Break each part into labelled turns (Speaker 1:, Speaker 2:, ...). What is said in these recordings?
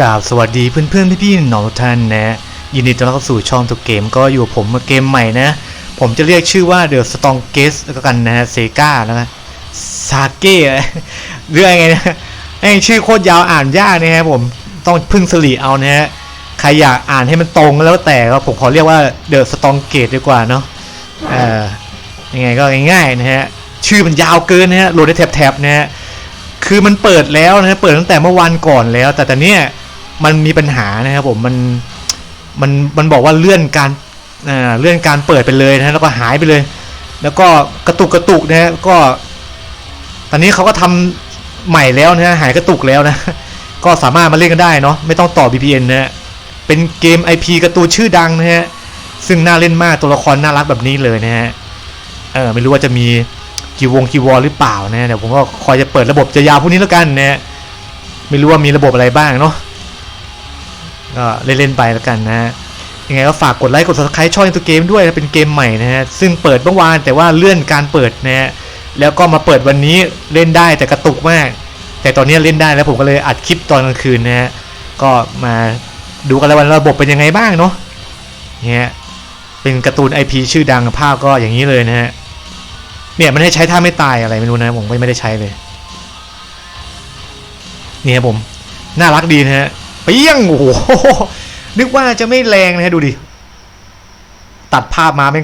Speaker 1: กราบสวัสดีเพื่อนๆพี่ๆน้องทุกท่านนะยินดีต้อนรับเข้าสู่ช่องตัวเกมก็อยู่กับผมเกมใหม่นะ ผมจะเรียกชื่อว่า The Strong g u e s t แล้วกันนะเซกาแล้วนะซาเก้เรื่องไงนะไอชื่อโคตรยาวอ่านยากนะครับผมต้องพึ่งสลีเอานะฮะใครอยากอ่านให้มันตรงแล้วแต่ก็ผมขอเรียกว่า The Strong g a t e ดีกว่าเนาะเอ่อยังไงก็ง่ายๆนะฮะชื่อมันยาวเกินนะฮะโหลดได้แถบๆนะฮะคือมันเปิดแล้วนะเปิดตั้งแต่เมื่อวันก่อนแล้ว แต่แต่เนี้ย มันมีปัญหานะครับผมมันมันมันบอกว่าเลื่อนการเลื่อนการเปิดไปเลยนะแล้วก็หายไปเลย แล้วก็กระตุกกระตุกนะฮะก็ ตอนนี้เขาก็ทำใหม่แล้วนะหายกระตุกแล้วนะ ก็สามารถมาเล่นกันได้เนาะไม่ต้องต่อ VPN นะเป็นเกม IP กร์ตูชื่อดังนะฮะซึ่งน่าเล่นมากตัวละครน่ารักแบบนี้เลยนะฮะเออไม่รู้ว่าจะมีกี่วงกี่วอลหรือเปล่านะเดี๋ยวผมก็คอยจะเปิดระบบจะยาวพวกนี้แล้วกันนะไม่รู้ว่ามีระบบอะไรบ้างเนาะ ก็เล่นๆไปแล้วกันนะยังไงก็ฝากกดไลค์กด subscribe ช่องตัวเกมด้วยนะเป็นเกมใหม่นะฮะซึ่งเปิดเมื่อวานแต่ว่าเลื่อนการเปิดนะฮะแล้วก็มาเปิดวันนี้เล่นได้แต่กระตุกมาก แต่ตอนนี้เล่นได้แล้วผมก็เลยอัดคลิปตอนกลางคืนนะฮะก็มาดูกันแล้ววันระบบเป็นยังไงบ้างเนาะเนี่ยเป็นการ์ตูน IP ชื่อดังภาพก็อย่างนี้เลยนะฮะเนี่ยมันให้ใช้ท่าไม่ตายอะไรไม่รู้นะผมก็ไม่ได้ใช้เลยนี่ครับผม น่ารักดีนะฮะ เปี้ยงโอ้โหนึกว่าจะไม่แรงนะฮะดูดิ ตัดภาพมาเป็น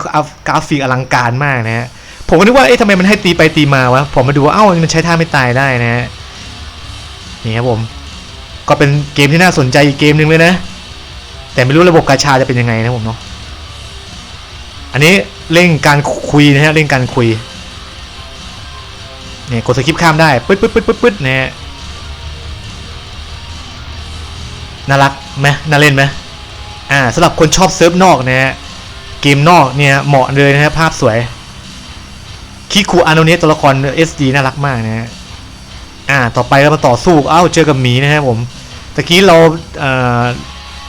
Speaker 1: กราฟิกอลังการมากนะฮะผมก็นึกว่าเอ๊ะทำไมมันให้ตีไปตีมาวะผมมาดูว่าเอ้ามันใช้ท่าไม่ตายได้นะฮะนี่ครับผม ก็เป็นเกมที่น่าสนใจอีกเกมหนึ่งเลยนะ แต่ไม่รู้ระบบกาชาจะเป็นยังไงนะผมเนาะอันนี้เร่งการคุยนะฮะเร่งการคุยเนี่ยกดสกิปข้ามได้ปึ๊ดปึ๊ดปึ๊ดปึ๊ดปึ๊ดเนี่ย น่ารักไหมน่าเล่นไหมอ่าสำหรับคนชอบเซิร์ฟนอกนะฮะเกมนอกเนี่ยเหมาะเลยนะฮะภาพสวยคิคูอาโนเนตัวละคร SD น่ารักมากนะฮะอ่าต่อไปเรามาต่อสู้เอ้าเจอกับหมีนะฮะผมตะกี้เราเอ่อ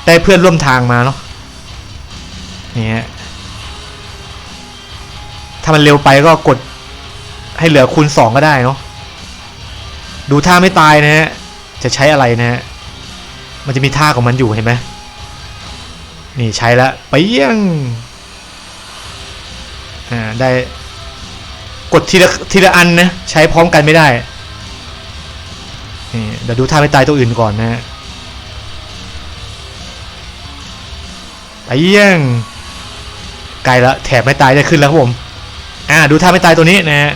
Speaker 1: ได้เพื่อนร่วมทางมาเนาะนี่ฮะถ้ามันเร็วไปก็กดให้เหลือคูณสองก็ได้เนาะดูท่าไม่ตายนะฮะจะใช้อะไรนะฮะ มันจะมีท่าของมันอยู่เห็นไหมนี่ใช้แล้วไปเยี่ยงอ่าได้กดทีละทีละอันนะใช้พร้อมกันไม่ได้นี่เดี๋ยวดูท่าไม่ตายตัวอื่นก่อนนะฮะไปเยี่ยงไกลละแถบไม่ตายจะขึ้นแล้วครับผมอ่าดูท่าไม่ตายตัวนี้นะฮะ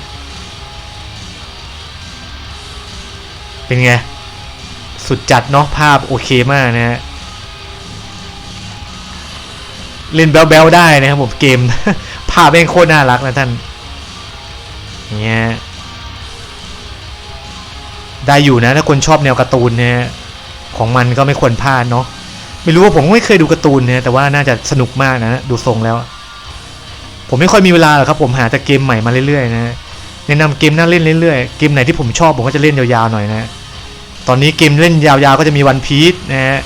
Speaker 1: เป็นไง สุดจัดเนาะภาพโอเคมากนะฮะเล่นแบลๆได้นะครับผมเกม ภาพเป็นโคตรน่ารักนะท่านเนี่ยได้อยู่นะถ้าคนชอบแนวการ์ตูนเนี่ยของมันก็ไม่ควรพลาดเนาะไม่รู้ว่าผมไม่เคยดูการ์ตูนเนี่ยแต่ว่าน่าจะสนุกมากนะดูทรงแล้ว ผมไม่ค่อยมีเวลาหรอกครับ ผมหาแต่เกมใหม่มาเรื่อยๆนะแนะนำเกมน่าเล่นเรื่อยๆเกมไหนที่ผมชอบผมก็จะเล่นยาวๆหน่อยนะ ตอนนี้เกมเล่นยาวๆก็จะมีวันพีชนะฮะ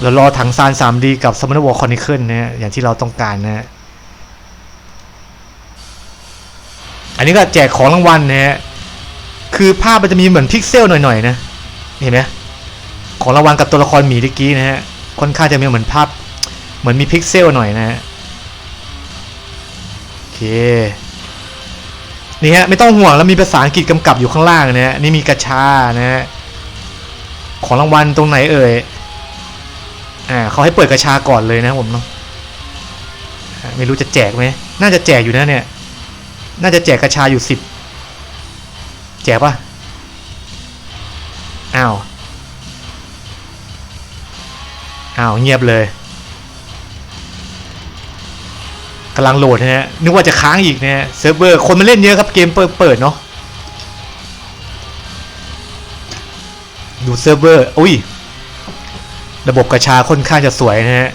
Speaker 1: เรารอถังซาน 3D กับสม m น n วอ r คอนิเคิลนะฮะอย่างที่เราต้องการนะฮะอันนี้ก็แจกของรางวัลนะฮะคือภาพมันจะมีเหมือนพิกเซลหน่อยๆนะเห็นไหมของรางวัลกับตัวละครหมีตะกี้นะฮะค่อนข้างจะมีเหมือนภาพเหมือนมีพิกเซลหน่อยนะฮะโอเค นี่ฮะไม่ต้องห่วงแล้วมีภาษาอังกฤษกำกับอยู่ข้างล่างนะฮะนี่มีกระชานะฮะของรางวัลตรงไหนเอ่ยอ่าเขาให้เปิดกระชาก่อนเลยนะผมเนาะไม่รู้จะแจกไหมน่าจะแจกอยู่นะเนี่ย น่าจะแจกกระชาอยู่สิบแจกปะอ้าวอ้าวเงียบเลย กำลังโหลดนะฮะนึกว่าจะค้างอีกนะฮะเซิร์ฟเวอร์คนมาเล่นเยอะครับเกมเปิดเปิดเนาะดูเซิร์ฟเวอร์อุ้ยระบบกระชาค่อนข้างจะสวยนะฮะ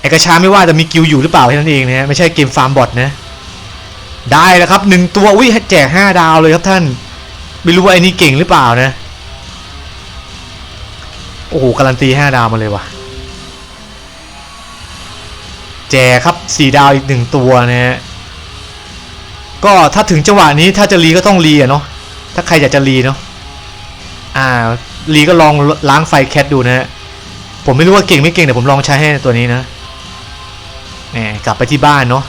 Speaker 1: ไอกระชาไม่ว่าจะมีกิลอยู่หรือเปล่าแค่นั้นเองนะฮะไม่ใช่เกมฟาร์มบอทนะได้แล้วครับหนึ่งตัวอุ้ยแจกห้าดาวเลยครับท่าน ไม่รู้ว่าไอ้นี่เก่งหรือเปล่านะ โอ้โหการันตีห้าดาวมาเลยว่ะ แจครับสี่ดาวอีกหนึ่งตัวนะฮะก็ถ้าถึงจังหวะนี้ถ้าจะรีก็ต้องรีอะเนาะถ้าใครอยากจะรีเนาะอ่าลีก็ลองล้างไฟแคทดูนะฮะผมไม่รู้ว่าเก่งไม่เก่งแต่ผมลองใช้ให้ตัวนี้นะแหมกลับไปที่บ้านเนาะ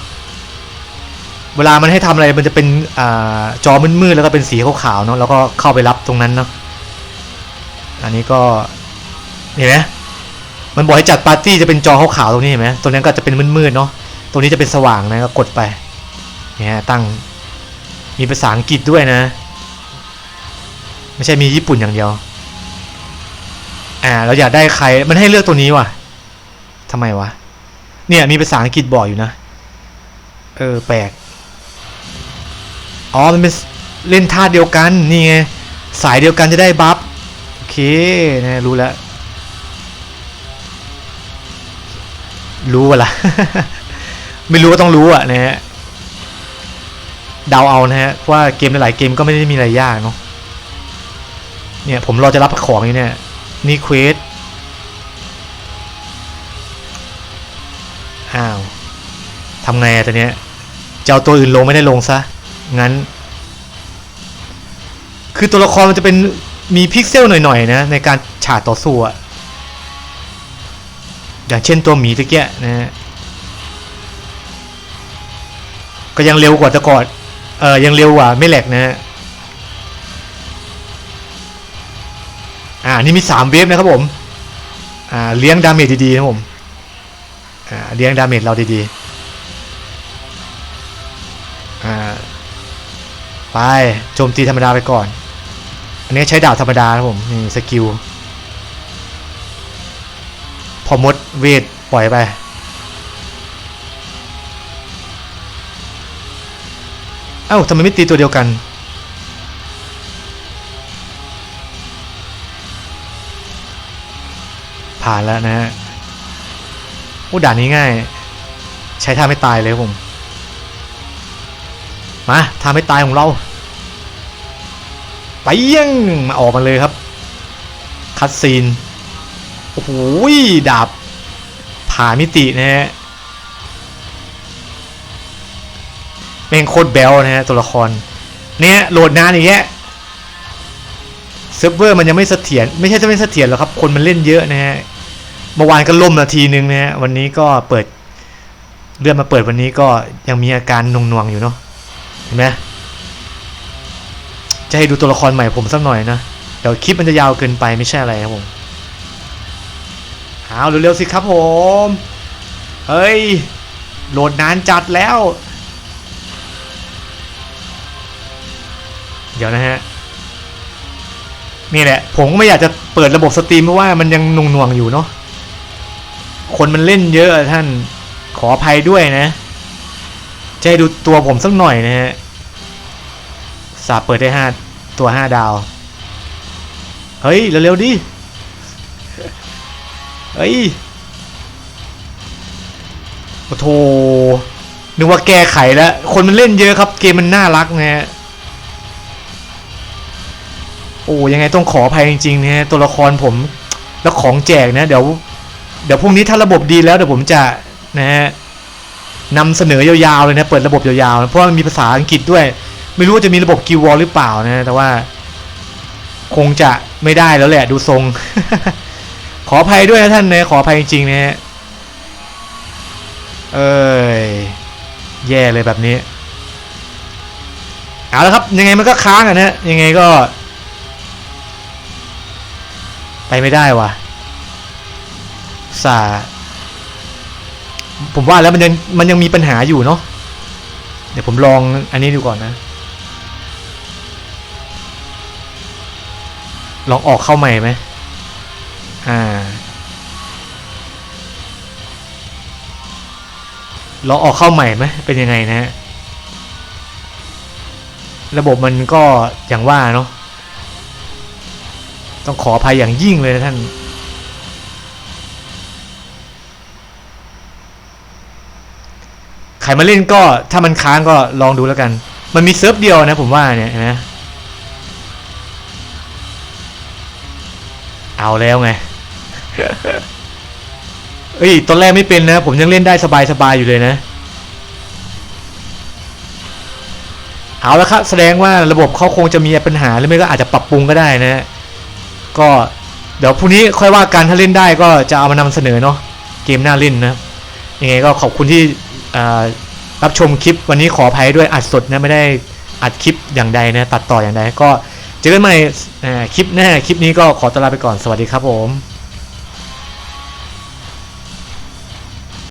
Speaker 1: เวลามันให้ทำอะไรมันจะเป็นอจอมืดๆแล้วก็เป็นสีขาวๆเนาะแล้วก็เข้าไปรับตรงนั้นเนาะอันนี้ก็เห็นไหม มันบอกให้จัดปาร์ตี้จะเป็นจอขาวๆตรงนี้เห็นไหมตรงนั้นก็จะเป็นมืดๆเนาะตรงนี้จะเป็นสว่างนะก็กดไปเนี่ยตั้งมีภาษาอังกฤษด้วยนะ ไม่ใช่มีญี่ปุ่นอย่างเดียว อ่าเราอยากได้ใครมันให้เลือกตัวนี้ว่ะทำไมวะเนี่ยมีภาษาอังกฤษบอกอยู่นะเออแปลกอ๋อมันเป็นเล่นท่าเดียวกันนี่ไงสายเดียวกันจะได้บัฟโอเคนะรู้แล้ว รู้วะล่ะไม่รู้ก็ต้องรู้อะนะฮะเดาเอานะฮะว่าเกมหลายๆเกมก็ไม่ได้มีอะไรยากเนาะเนี่ยผมรอจะรับของอยู่เนี่ยนี่เควสอ้าวทำไงอะตอนเนี้ยจะเอาตัวอื่นลงไม่ได้ลงซะ งั้น คือตัวละครมันจะเป็นมีพิกเซลหน่อยๆนะในการฉาดต่อสู้อะ อย่างเช่นตัวหมีตะเกียนะฮะก็ยังเร็วกว่าต่ก่อนเออยังเร็วกว่าไม่แหลกนะฮะอ่านี่มีสามเวฟนะครับผมอ่าเลี้ยงดาเมจดีๆนะผมอ่าเลี้ยงดาเมจเราดีๆอ่าไปโจมตีธรรมดาไปก่อน อันนี้ใช้ดาบธรรมดานะครับผมนี่สกิล พอมดเวทปล่อยไปเอ้าทำไมไม่ตีตัวเดียวกัน ผ่านแล้วนะฮะอู้ด่านนี้ง่าย ใช้ท่าไม่ตายเลยผม มาท่าไม่ตายของเรา ไปยังมาออกมาเลยครับ คัดซีน โอ้โหดาบผ่ามิตินะฮะแม่งโคตรแบลนะฮะตัวละคร เนี่ยโหลดนานอย่างเงี้ยเซิร์ฟเวอร์มันยังไม่เสถียรไม่ใช่จะไม่เสถียรหรอกครับ คนมันเล่นเยอะนะฮะเมื่อวานก็ล่มนาทีนึงนะฮะวันนี้ก็เปิดเลื่อนมาเปิดวันนี้ก็ยังมีอาการหน่วงอยู่เนาะเห็นไหมจะให้ดูตัวละครใหม่ผมสักหน่อยนะเดี๋ยวคลิปมันจะยาวเกินไปไม่ใช่อะไรครับผม เอาเร็วๆสิครับผม เฮ้ย โหลดนานจัดแล้ว เดี๋ยวนะฮะ นี่แหละ ผมไม่อยากจะเปิดระบบสตรีมเพราะว่ามันยังหน่วงๆอยู่เนาะ คนมันเล่นเยอะท่าน ขออภัยด้วยนะ จะให้ดูตัวผมสักหน่อยนะฮะ สาบเปิดได้ห้าตัวห้าดาว เฮ้ย เร็วๆดิ เฮ้ยโอ้โถนึกว่าแก้ไขแล้ว คนมันเล่นเยอะครับ เกมมันน่ารักนะฮะ โอ้ยังไงต้องขออภัยจริงๆนะฮะตัวละครผม แล้วของแจกนะ เดี๋ยว เดี๋ยวพรุ่งนี้ถ้าระบบดีแล้วเดี๋ยวผมจะนะฮะนำเสนอยาวๆเลยนะ เปิดระบบยาวๆนะเพราะมันมีภาษาอังกฤษด้วย ไม่รู้ว่าจะมีระบบกิววอลหรือเปล่านะ แต่ว่า คงจะไม่ได้แล้วแหละดูทรง ขออภัยด้วยนะท่านนะขออภัยจริงๆนะฮะเอ้ยแย่เลยแบบนี้เอาละครับยังไงมันก็ค้างอะนะยังไงก็ ไปไม่ได้ว่ะสาผมว่าแล้วมันยังมันยังมีปัญหาอยู่เนาะเดี๋ยวผมลองอันนี้ดูก่อนนะ ลองออกเข้าใหม่ไหมอ่า ลองออกเข้าใหม่ไหมเป็นยังไงนะฮะระบบมันก็อย่างว่าเนาะต้องขออภัยอย่างยิ่งเลยนะท่าน ใครมาเล่นก็ถ้ามันค้างก็ลองดูแล้วกัน มันมีเซิร์ฟเดียวนะผมว่าเนี่ยนไหมเอาแล้วไง เอ้ยตอนแรกไม่เป็นนะ ผมยังเล่นได้สบายๆอยู่เลยนะ เอาละครับแสดงว่าระบบเขาคงจะมีปัญหาหรือไม่ก็อาจจะปรับปรุงก็ได้นะ ก็เดี๋ยวพรุ่งนี้ค่อยว่ากันถ้าเล่นได้ก็จะเอามานำเสนอเนาะเกมน่าเล่นนะยังไงก็ขอบคุณที่รับชมคลิปวันนี้ขออภัยด้วยอัดสดนะไม่ได้อัดคลิปอย่างใดนะตัดต่ออย่างใดก็เจอกันใหม่คลิปหน้าคลิปนี้ก็ขอตลาไปก่อนสวัสดีครับผม